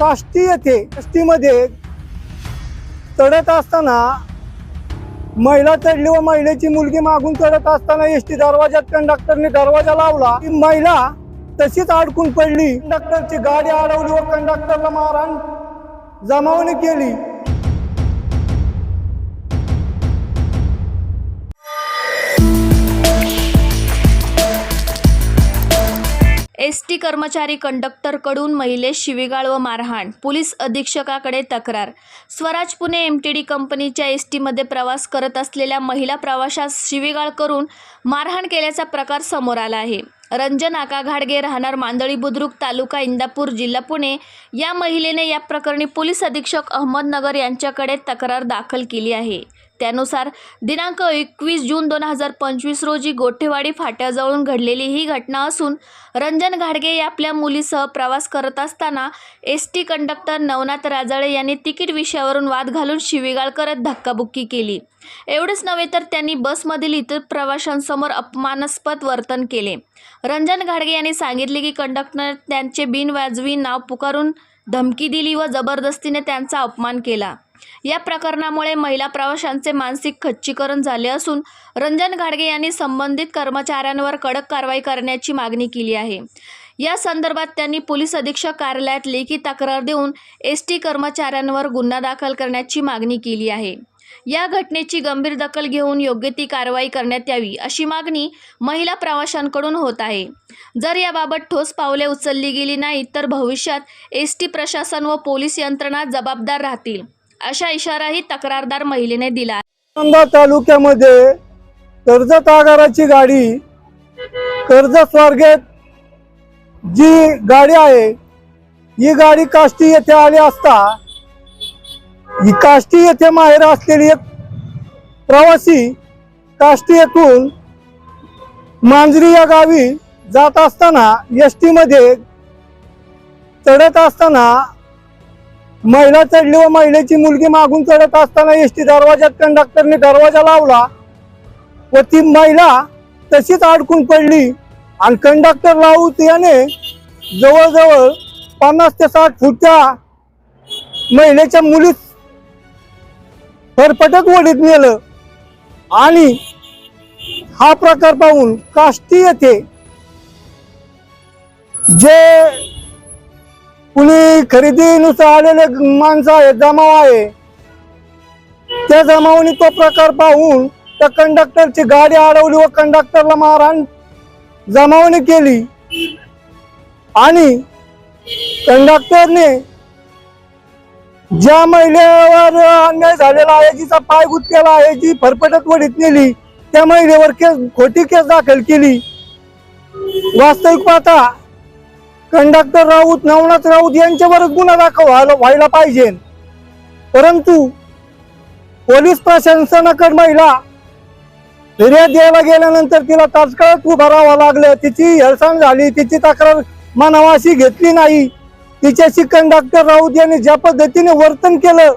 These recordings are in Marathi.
काष्टी येथे काष्टीमध्ये चढत असताना महिला चढली व महिलेची मुलगी मागून चढत असताना एस टी दरवाजात कंडक्टरने दरवाजा लावला. ती महिला तशीच अडकून पडली. कंडक्टरची गाडी अडवली व कंडक्टरला मारहाण जमावणी केली. एस कर्मचारी कंडक्टरकडून महिलेस शिवीगाळ व मारहाण पोलीस अधीक्षकाकडे तक्रार. Swaraj Pune M T D कंपनीच्या एस टीमध्ये प्रवास करत असलेल्या महिला प्रवाशास शिवीगाळ करून मारहाण केल्याचा प्रकार समोर आला आहे. रंजन आका घाडगे राहणार मांदळी बुद्रुक तालुका इंदापूर जिल्हा पुणे. या महिलेने या प्रकरणी पोलीस अधीक्षक अहमदनगर यांच्याकडे तक्रार दाखल केली आहे. त्यानुसार दिनांक एकवीस जून दोन हजार पंचवीस रोजी गोठेवाडी फाट्याजवळून घडलेली ही घटना असून रंजन घाडगे या आपल्या मुलीसह प्रवास करत असताना S T conductor Navnath Rajale यांनी तिकीट विषयावरून वाद घालून शिवीगाळ करत धक्काबुक्की केली. एवढेच नव्हे तर त्यांनी बसमधील इतर प्रवाशांसमोर अपमानास्पद वर्तन केले. रंजन घाडगे यांनी सांगितले की कंडक्टर त्यांचे बिनवाजवी नाव पुकारून धमकी दिली व जबरदस्तीने त्यांचा अपमान केला. या प्रकरणामुळे महिला प्रवाशांचे मानसिक खच्चीकरण झाले असून रंजन घाडगे यांनी संबंधित कर्मचाऱ्यांवर कडक कारवाई करण्याची मागणी केली आहे. या संदर्भात त्यांनी पोलीस अधीक्षक कार्यालयात लेखी तक्रार देऊन एस टी कर्मचाऱ्यांवर गुन्हा दाखल करण्याची मागणी केली आहे. या घटनेची गंभीर दखल घेऊन योग्य ती कारवाई करण्यात यावी अशी मागणी महिला प्रवाशांकडून होत आहे. जर याबाबत ठोस पावले उचलली गेली नाहीत तर भविष्यात एस टी प्रशासन व पोलीस यंत्रणा जबाबदार राहतील. अशा इशाराही तक्रारदार महिलेने दिला आहे. तालुक्यामध्ये कर्जत आगाराची गाडी कर्जत स्वारगेट जी गाडी आहे ही गाडी काष्टी येथे आली असता ही काष्टी येथे माहेर असलेली एक प्रवासी काष्टी येथून मांजरी या गावी जात असताना एसमध्ये चढत असताना महिला चढली व महिलेची मुलगी मागून चढत असताना एस टी दरवाजात कंडक्टरने दरवाजा लावला व ती महिला तशीच अडकून पडली आणि कंडक्टर राऊत याने जवळजवळ पन्नास ते साठ फुटच्या महिलेच्या मुलीत फरफटत ओढीत नेलं. आणि हा प्रकार पाहून काष्टी येथे जे कुणी खरेदीनुसार आलेले माणसं आहे जमाव आहे. त्या जमावाने तो प्रकार पाहून त्या कंडक्टरची गाडी अडवली व कंडक्टरला मारहाण जमावणी केली. आणि कंडक्टरने ज्या महिलेवर अन्याय झालेला आहे जिचा पाय केला आहे जी फरफटत वडीत नेली त्या महिलेवर केस खोटी केस दाखल केली. वास्तविक पाहता कंडक्टर राऊत नवनाथ राऊत यांच्यावरच गुन्हा दाखल व्हायला पाहिजे. परंतु पोलीस प्रशासनाकडे महिला फिर्याद द्यायला गेल्यानंतर तिला तात्काळ उभारावा राहावं लागलं. तिची हेळसांड झाली तिची तक्रार मनावाशी घेतली नाही. तिच्याशी कंडक्टर राऊत यांनी ज्या पद्धतीने वर्तन केलं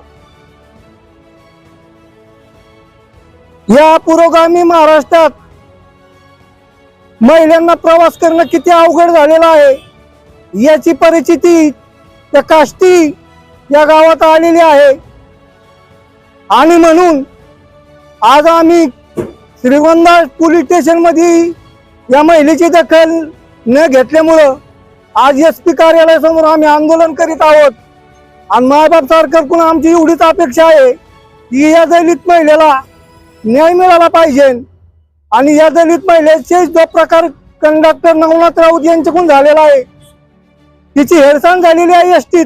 या पुरोगामी महाराष्ट्रात महिलांना प्रवास करणं किती अवघड झालेलं आहे. याची परिस्थिती त्या काष्टी या गावात आलेली आहे. आणि म्हणून आज आम्ही श्रीगोंदा पोलीस स्टेशनमध्ये या महिलेची दखल न घेतल्यामुळं आज एस पी कार्यालयासमोर आम्ही आंदोलन करीत आहोत. आणि मायबाप सरकारकडून आमची एवढीच अपेक्षा आहे की या दलित महिलेला न्याय मिळाला पाहिजे. आणि या दलित महिलेचे जो प्रकार कंडक्टर नवनाथ राऊत यांच्याकडून झालेला आहे तिची हेळसांड झालेली आहे एसटीत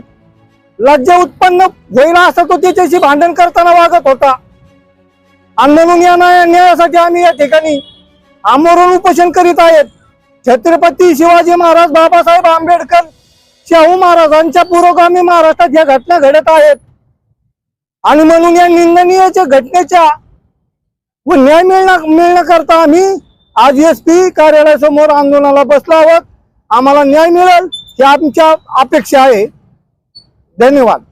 लज्जा उत्पन्न होईल असं तो त्याच्याशी भांडण करताना वागत होता. आणि म्हणून या न्याय- न्यायासाठी आम्ही या ठिकाणी आमरण उपोषण करीत आहेत. छत्रपती शिवाजी महाराज बाबासाहेब आंबेडकर शाहू महाराजांच्या पुरोगामी महाराष्ट्रात या घटना घडत आहेत. आणि म्हणून या निंदनीयच्या घटनेच्या व न्याय मिळण्या मिळण्याकरता आम्ही आज एस पी कार्यालयासमोर आंदोलनाला बसलो आहोत. आम्हाला न्याय मिळेल. ही आमच्या अपेक्षा आहे. धन्यवाद.